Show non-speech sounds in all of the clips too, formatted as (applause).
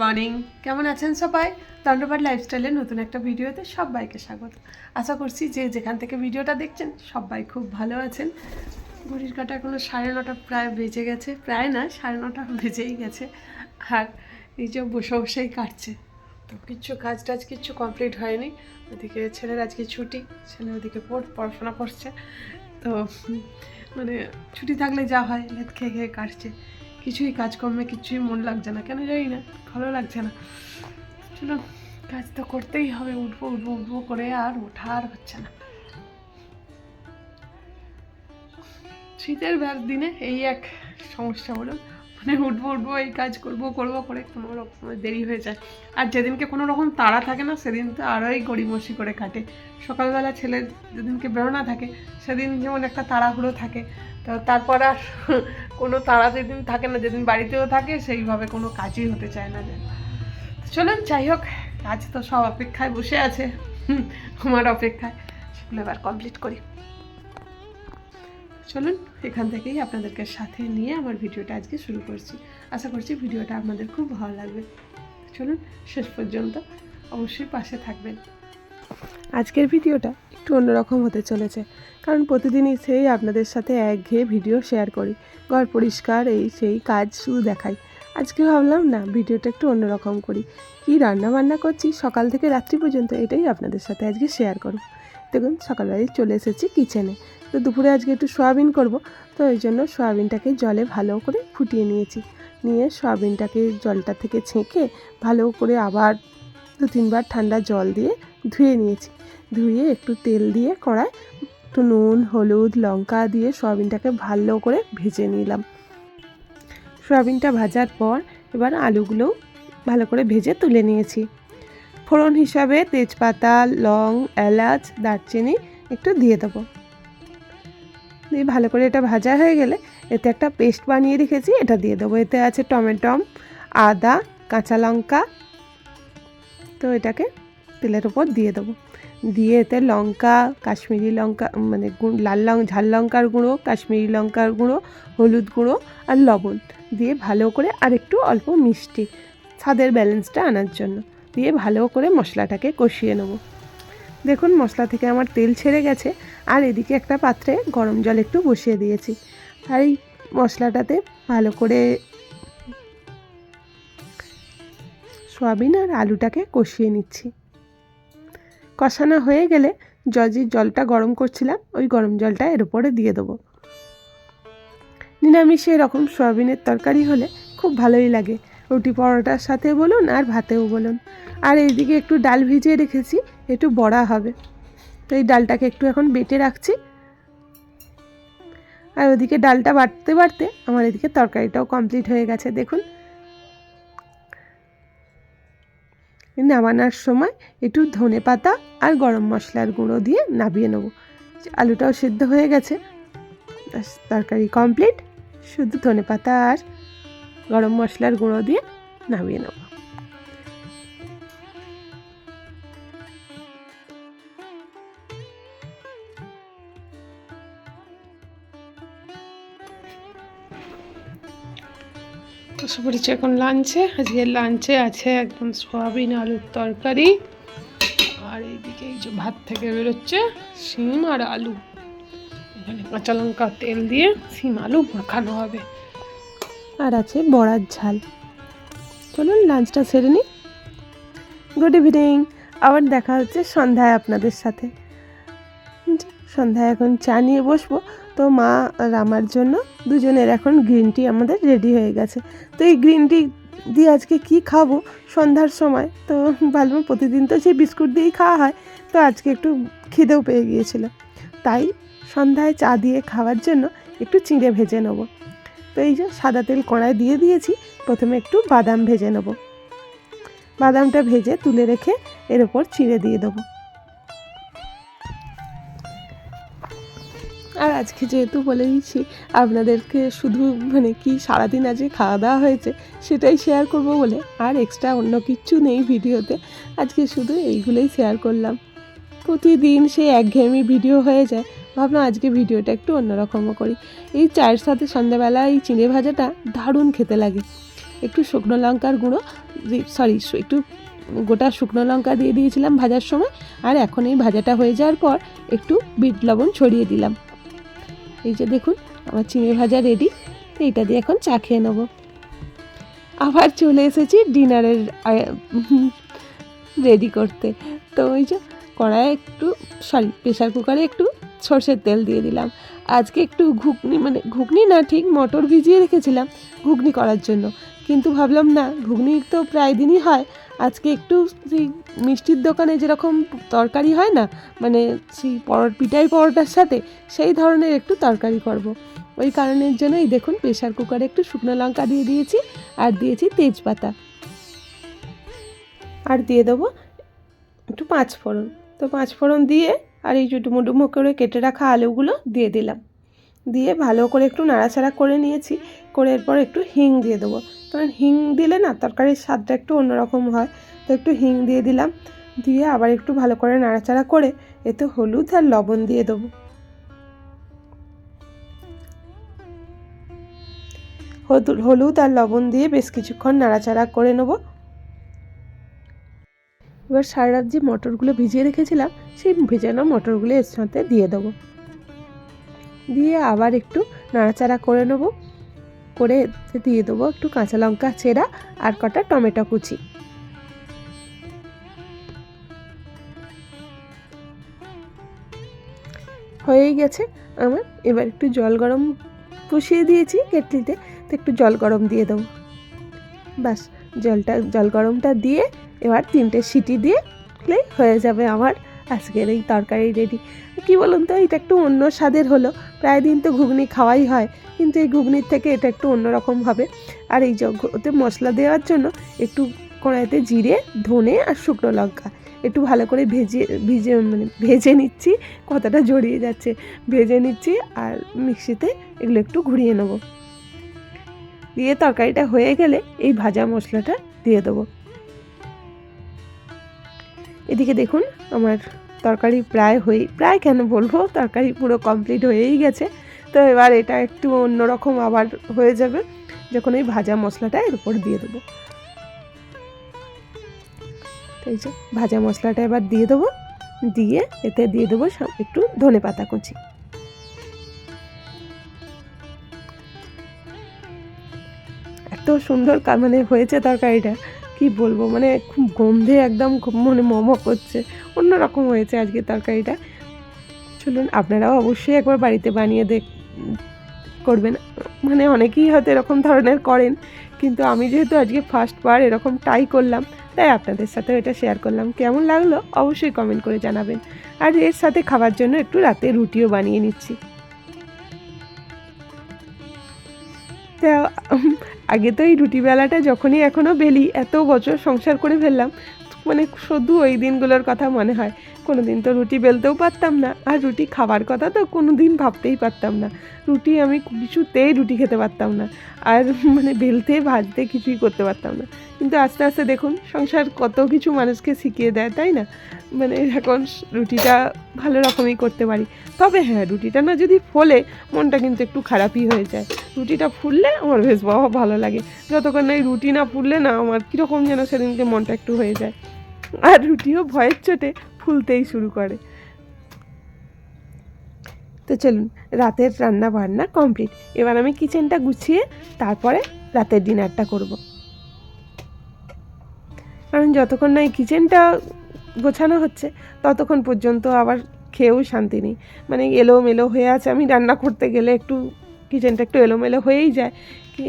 Morning. কেমন আছেন সবাই? দণ্ডপাট লাইফস্টাইলের নতুন একটা ভিডিওতে সবাইকে স্বাগত। আশা করছি যে যেখান থেকে ভিডিওটা দেখছেন, সবাই খুব ভালো আছেন। ঘড়ির কাটা এখনও সাড়ে নটা প্রায় বেজে গেছে। প্রায় না, সাড়ে নটা বেজেই গেছে। আর এই যে বসে বসেই কাটছে। তো কিচ্ছু কাজ টাজ কিচ্ছু কমপ্লিট হয়নি। ওদিকে ছেলের আজকে ছুটি, ছেলে ওদিকে পড়, পড়াশোনা করছে। তো মানে ছুটি থাকলে যা হয় লেট খেয়ে খেয়ে কাটছে। কিছুই কাজকর্মে কিছুই মন লাগছে না। কেন জানি না, ভালো লাগছে না। চলো, কাজ তো করতেই হবে, উঠবো উঠবো উঠবো করে আর ওঠা আর হচ্ছে না। শীতের বের দিনে এই এক সমস্যা হলো। মানে উঠবো উঠবো, এই কাজ করব করব করে কোনো রকম দেরি হয়ে যায়। আর যেদিনকে কোনো রকম তাড়া থাকে না, সেদিন তো আরোই গড়িমসি করে কাটে। সকালবেলা ছেলের যেদিনকে বেরোনা থাকে, সেদিন যেমন একটা তাড়াহুড়ো থাকে তো তারপর আর কোনো তাড়া যেদিন থাকে না, যেদিন বাড়িতেও থাকে, সেইভাবে কোনো কাজই হতে চায় না যেন চলুন, যাই হোক কাজ তো সব অপেক্ষায় বসে আছে। আমার অপেক্ষায়। সেগুলো এবার কমপ্লিট করি। চলুন, এখান থেকেই আপনাদেরকে সাথে নিয়ে আমার ভিডিওটা আজকে শুরু করছি। আশা করছি ভিডিওটা আপনাদের খুব ভালো লাগবে। চলুন, শেষ পর্যন্ত অবশ্যই পাশে থাকবেন। আজকের ভিডিওটা একটু অন্যরকম হতে চলেছে, কারণ প্রতিদিনই সেই আপনাদের সাথে একঘেয়ে ভিডিও শেয়ার করি। ঘর পরিষ্কার, এই সেই কাজ শুধু দেখাই। আজকে ভাবলাম, না, ভিডিওটা একটু অন্যরকম করি। কি রান্না বান্না করছি? সকাল থেকে রাত্রি পর্যন্ত এটাই আপনাদের সাথে আজকে শেয়ার করব। দেখুন, সকালবেলায় চলে এসেছি কিচেনে। তো দুপুরে আজকে একটু সয়াবিন করব। তো এই জন্য সয়াবিনটাকে জলে ভালো করে ফুটিয়ে নিয়েছি। নিয়ে সয়াবিনটাকে জলটা থেকে ছেঁকে ভালো করে আবার দু তিনবার ঠান্ডা জল দিয়ে ধুয়ে নিয়েছি। ধুয়ে একটু তেল দিয়ে কড়ায় একটু নুন, হলুদ, লঙ্কা দিয়ে সয়াবিনটাকে ভালো করে ভেজে নিলাম। সয়াবিনটা ভাজার পর এবার আলুগুলোও ভালো করে ভেজে তুলে নিয়েছি। ফোড়ন হিসাবে তেজপাতা, লং, এলাচ, দারচিনি একটু দিয়ে দেবো। দিয়ে ভালো করে এটা ভাজা হয়ে গেলে এতে একটা পেস্ট বানিয়ে রেখেছি, এটা দিয়ে দেবো। এতে আছে টমেটম, আদা, কাঁচা লঙ্কা। তো এটাকে তেলের উপর দিয়ে দেবো। দিয়ে এতে লঙ্কা, কাশ্মীরি লঙ্কা মানে লাল লং, ঝাল লঙ্কার গুঁড়ো, কাশ্মীরি লঙ্কার গুঁড়ো, হলুদ গুঁড়ো আর লবণ দিয়ে ভালো করে আর একটু অল্প মিষ্টি স্বাদের ব্যালেন্সটা আনার জন্য দিয়ে ভালো করে মশলাটাকে কষিয়ে নেব। দেখুন মশলা থেকে আমার তেল ছেড়ে গেছে আর এদিকে একটা পাত্রে গরম জল একটু বসিয়ে দিয়েছি। আর এই মশলাটাতে ভালো করে সয়াবিন আর আলুটাকে কষিয়ে নিচ্ছি। কষানো হয়ে গেলে জজি জলটা গরম করছিলাম, ওই গরম জলটা এর উপরে দিয়ে দেবো। নিরামিষে এরকম সয়াবিনের তরকারি হলে খুব ভালোই লাগে। রুটি পরোটার সাথে বলুন আর ভাতেও বলুন। আর এইদিকে একটু ডাল ভিজিয়ে রেখেছি, একটু বড়া হবে। তো এই ডালটাকে একটু এখন বেটে রাখছি। আর ওদিকে ডালটা বাটতে বাটতে আমার এদিকে তরকারিটাও কমপ্লিট হয়ে গেছে, দেখুন। নামানোর সময় একটু ধনে পাতা আর গরম মশলার গুঁড়ো দিয়ে নাবিয়ে নেব। আলুটাও সেদ্ধ হয়ে গেছে। তরকারি কমপ্লিট শুধু ধনে পাতা আর গরম মশলার গুঁড়ো দিয়ে নামিয়ে নেব। বসে পড়েছি এখন লাঞ্চে আজকে লাঞ্চে আছে একদম সয়াবিন আলুর তরকারি। আর এইদিকে এই যে ভাত থেকে বেরোচ্ছে শিম আর আলু। এখানে কাঁচা লঙ্কা তেল দিয়ে শিম আলু মাখানো হবে। আর আছে বড়ার ঝাল। চলুন লাঞ্চটা সেরে নিই। গুড ইভিনিং আবার দেখা হচ্ছে সন্ধ্যায় আপনাদের সাথে। সন্ধ্যায় এখন চা নিয়ে বসবো। মা আর আমার জন্য দুজনের এখন গ্রিন টি আমাদের রেডি হয়ে গেছে। তো এই গ্রিন টি দিয়ে আজকে কি খাব? সন্ধ্যার সময়। তো ভাবলাম প্রতিদিন তো সেই বিস্কুট দিয়েই খাওয়া হয়। তো আজকে একটু খিদেও পেয়ে গিয়েছিল। তাই সন্ধ্যায় চা দিয়ে খাওয়ার জন্য একটু চিঁড়ে ভেজে নেব। তো এই যে সাদা তেল কড়াই দিয়ে দিয়েছি, প্রথমে একটু বাদাম ভেজে নেব। বাদামটা ভেজে তুলে রেখে এর ওপর চিঁড়ে দিয়ে দেবো। আর আজকে যেহেতু বলে দিচ্ছি, আপনাদেরকে শুধু মানে কি সারাদিন আজকে খাওয়া দাওয়া হয়েছে সেটাই শেয়ার করব বলে, আর এক্সট্রা অন্য কিচ্ছু নেই ভিডিওতে। আজকে শুধু এইগুলোই শেয়ার করলাম। প্রতিদিন সেই একঘেয়েমি ভিডিও হয়ে যায়, ভাবলাম আজকে ভিডিওটা একটু অন্যরকমও করি। এই চায়ের সাথে সন্ধ্যাবেলা এই চিঁড়ে ভাজাটা দারুণ খেতে লাগে। একটু শুকনো লঙ্কার গুঁড়ো সরি একটু গোটা শুকনো লঙ্কা দিয়ে দিয়েছিলাম ভাজার সময়, আর এখন এই ভাজাটা হয়ে যাওয়ার পর একটু বিট লবণ ছড়িয়ে দিলাম। এই যে দেখুন, আমার চিংড়ি ভাজা রেডি এইটা দিয়ে এখন চা খেয়ে নেব। আবার চলে এসেছি ডিনারের রেডি করতে। তো ওই যে কড়াইয়ে একটু সরি প্রেশার কুকারে একটু সর্ষের তেল দিয়ে দিলাম। আজকে একটু ঘুগনি মানে ঘুগনি না, ঠিক মটর ভিজিয়ে রেখেছিলাম ঘুগনি করার জন্য। কিন্তু ভাবলাম না, ঘুগনি তো প্রায় দিনই হয় আজকে একটু সেই মিষ্টির দোকানে যেরকম তরকারি হয় না মানে সেই পরোট, পিঠাই পরোটার সাথে সেই ধরনের একটু তরকারি করব। ওই কারণের জন্যই দেখুন প্রেশার কুকারে একটু শুকনো লঙ্কা দিয়ে দিয়েছি আর দিয়েছি তেজপাতা। আর দিয়ে দেবো একটু পাঁচ ফোড়ন তো পাঁচ ফোড়ন দিয়ে আর এই ডুমো করে কেটে রাখা আলুগুলো দিয়ে দিলাম। দিয়ে ভালো করে একটু নাড়াচাড়া করে নিয়েছি। করে এরপর একটু হিং দিয়ে দেবো। কারণ হিং দিলে না তরকারির স্বাদটা একটু অন্যরকম হয়। তো একটু হিং দিয়ে দিলাম। দিয়ে আবার একটু ভালো করে নাড়াচাড়া করে এতে হলুদ আর লবণ দিয়ে দেবো। হলুদ আর লবণ দিয়ে বেশ কিছুক্ষণ নাড়াচাড়া করে নেব। এবার সারা রাত যে মটরগুলো ভিজিয়ে রেখেছিলাম, সেই ভেজানো মটরগুলো এর সাথে দিয়ে দেবো। দিয়ে আবার একটু নাড়াচাড়া করে নেব। করে দিয়ে দেবো একটু কাঁচা লঙ্কা, চেরা আর কটা টমেটো কুচি। হয়েই গেছে। আমার এবার একটু জল গরম বসিয়ে দিয়েছি কেটলিতে, তো একটু জল গরম দিয়ে দেবো। বাস জলটা, জল গরমটা দিয়ে এবার তিনটে সিটি দিয়ে হয়ে যাবে আমার আজকের এই তরকারি রেডি। কি বলুন তো, এটা একটু অন্য স্বাদের হলো। প্রায় দিন তো ঘুগনি খাওয়াই হয়, কিন্তু এই ঘুগনির থেকে এটা একটু অন্যরকম হবে। আর এই ওতে মশলা দেওয়ার জন্য একটু কড়াইতে জিরে, ধনে আর শুকনো লঙ্কা। একটু ভালো করে ভেজে, ভিজে মানে ভেজে নিচ্ছি, কথাটা জড়িয়ে যাচ্ছে। ভেজে নিচ্ছি আর মিক্সিতে এগুলো একটু ঘুরিয়ে নেব। দিয়ে তরকারিটা হয়ে গেলে এই ভাজা মশলাটা দিয়ে দেবো। এদিকে দেখুন আমার তরকারি প্রায় হয়ে, প্রায় কেন বলব? তরকারি পুরো কমপ্লিট হয়েই গেছে। তো এবার এটা একটু অন্যরকম আবার হয়ে যাবে। যখন এই ভাজা মশলাটা এর উপর দিয়ে দেবো। এই যে ভাজা মশলাটা এবার দিয়ে দেবো। দিয়ে এতে দিয়ে দেবো সব একটু ধনে পাতা কুচি। এত সুন্দর মানে হয়েছে তরকারিটা। কি বলব মানে খুব গন্ধে একদম খুব মানে মম করছে। অন্যরকম হয়েছে আজকে তরকারিটা। চলুন, আপনারাও অবশ্যই একবার বাড়িতে বানিয়ে দেখ, করবেন। মানে অনেকেই হয়তো এরকম ধরনের করেন, কিন্তু আমি যেহেতু আজকে ফার্স্ট বার এরকম ট্রাই করলাম, তাই আপনাদের সাথে এটা শেয়ার করলাম। কেমন লাগল অবশ্যই কমেন্ট করে জানাবেন। আর এর সাথে খাবার জন্য একটু রাতে রুটিও বানিয়ে নিচ্ছি। তা আগে তো এই রুটি বেলাটা যখনই এখনও বেলি এত বছর সংসার করে ফেললাম মানে শুধু ওই দিনগুলোর কথা মনে হয়। দিন তো রুটি বেলতেও পারতাম না। আর রুটি খাবার কথা তো কোনো দিন ভাবতেই পারতাম না। রুটি আমি কিছুতেই রুটি খেতে পারতাম না। আর (laughs) মানে বেলতে, ভাজতে কিছুই করতে পারতাম না। কিন্তু আস্তে আস্তে দেখুন, সংসার কত কিছু মানুষকে শিখিয়ে দেয়, তাই না? মানে এখন রুটিটা ভালো রকমই করতে পারি। তবে হ্যাঁ রুটিটা না যদি ফোলে, মনটা কিন্তু একটু খারাপই হয়ে যায়। রুটিটা ফুললে আমার বেশ বাবা ভালো লাগে। যতক্ষণ না এই রুটি না ফুললে না, আমার কীরকম যেন সেদিনকে মনটা একটু হয়ে যায়। আর রুটিও ভয়ের চোটে ফুলতেই শুরু করে। তো চলুন, রাতের রান্না বান্না কমপ্লিট এবার আমি কিচেনটা গুছিয়ে তারপরে রাতের ডিনারটা করব। কারণ যতক্ষণ না এই কিচেনটা গোছানো হচ্ছে, ততক্ষণ পর্যন্ত আবার খেয়েও শান্তি নেই। মানে এলোমেলো হয়ে আছে, আমি রান্না করতে গেলে একটু কিচেনটা একটু এলোমেলো হয়েই যায়।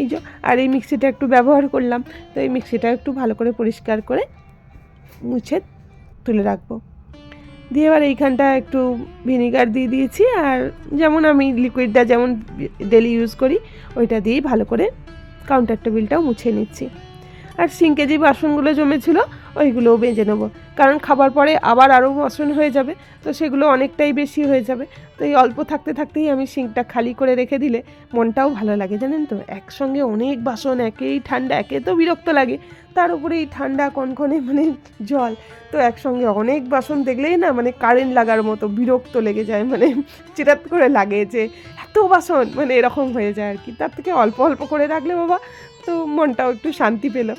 এই যে, আর এই মিক্সিটা একটু ব্যবহার করলাম, তো এই মিক্সিটা একটু ভালো করে পরিষ্কার করে মুছে তুলে রাখব। দিয়ে এবার এইখানটা একটু ভিনিগার দিয়ে দিয়েছি আর যেমন আমি লিকুইডটা যেমন ডেলি ইউজ করি, ওইটা দিয়েই ভালো করে কাউন্টার টেবিলটাও মুছে নিচ্ছি। আর সিঙ্কে যে বাসনগুলো জমেছিল ওইগুলোও বেজে নেব। কারণ খাবার পরে আবার আরও বাসন হয়ে যাবে, তো সেগুলো অনেকটাই বেশি হয়ে যাবে। তো এই অল্প থাকতে থাকতেই আমি সিঙ্কটা খালি করে রেখে দিলে মনটাও ভালো লাগে, জানেন তো? একসঙ্গে অনেক বাসন, একেই ঠান্ডা, একে তো বিরক্ত লাগে। তার উপরে এই ঠান্ডা কনকনে মানে জল, তো একসঙ্গে অনেক বাসন দেখলেই না মানে কারেন্ট লাগার মতো বিরক্ত লেগে যায় মানে চিরাত করে লাগে যে এত বাসন মানে এরকম হয়ে যায় আর কি। তার থেকে অল্প অল্প করে রাখলে বাবা, তো মনটাও একটু শান্তি পেল।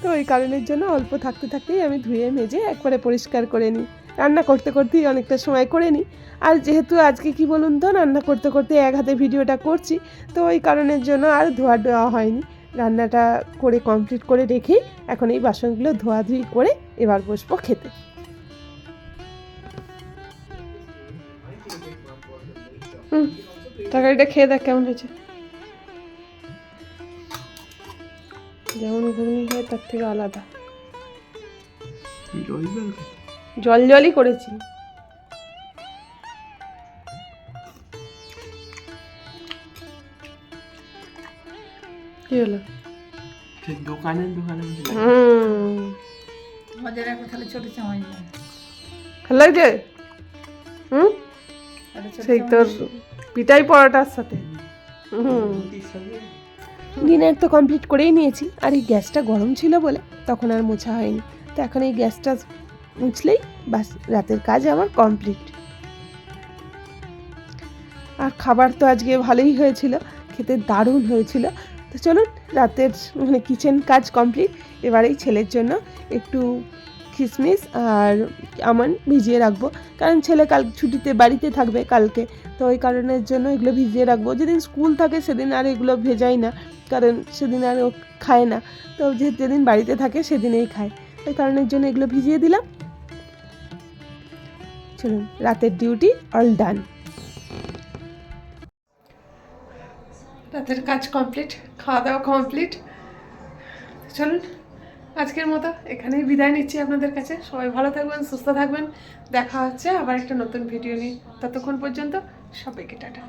তো ওই কারণের জন্য অল্প থাকতে থাকতেই আমি ধুয়ে মেজে একবারে পরিষ্কার করে নিই। রান্না করতে করতেই অনেকটা সময় করে নিই। আর যেহেতু আজকে কি বলুন তো, রান্না করতে করতে এক হাতে ভিডিওটা করছি, তো ওই কারণের জন্য আর ধোয়া দেওয়া হয়নি। রান্নাটা করে কমপ্লিট করে রেখেই এখন এই বাসনগুলো ধোয়াধুয়ি করে এবার বসবো খেতে। হুম, তরকারিটা খেয়ে দেখ কেমন হয়েছে। যেমন ঘুগনি হয় তার থেকে আলাদা। জল জল? জল জলই করেছি। কি হলো? সে দোকানের দোকানে হুম। মজা রাখো তাহলে ছোট চামাই ভালো লাগছে? হুম? সেই তোর পিঠাই পরোটার সাথে। হুম। ডিনার তো কমপ্লিট করেই নিয়েছি। আর এই গ্যাসটা গরম ছিল বলে তখন আর মোছা হয়নি। তো এখন এই গ্যাসটা মুছলেই বাস, রাতের কাজ আমার কমপ্লিট আর খাবার তো আজকে ভালোই হয়েছিল, খেতে দারুণ হয়েছিল। তো চলুন, রাতের মানে কিচেন কাজ কমপ্লিট এবার এই ছেলের জন্য একটু কিশমিশ আর আমন ভিজিয়ে রাখব। কারণ ছেলে কাল ছুটিতে বাড়িতে থাকবে কালকে। তো ওই কারণের জন্য এগুলো ভিজিয়ে রাখব। যেদিন স্কুল থাকে সেদিন আর এগুলো ভেজাই না। কারণ সেদিন আর ও খায় না। তো যে যেদিন বাড়িতে থাকে, সেদিনেই খায়। ওই কারণের জন্য এগুলো ভিজিয়ে দিলাম। চলুন, রাতের ডিউটি অল ডান রাতের কাজ কমপ্লিট খাওয়া দাওয়া কমপ্লিট চলুন, আজকের মতো এখানেই বিদায় নিচ্ছি আপনাদের কাছে। সবাই ভালো থাকবেন, সুস্থ থাকবেন। দেখা হচ্ছে আবার একটা নতুন ভিডিও নিয়ে। ততক্ষণ পর্যন্ত সবাইকে টাটা।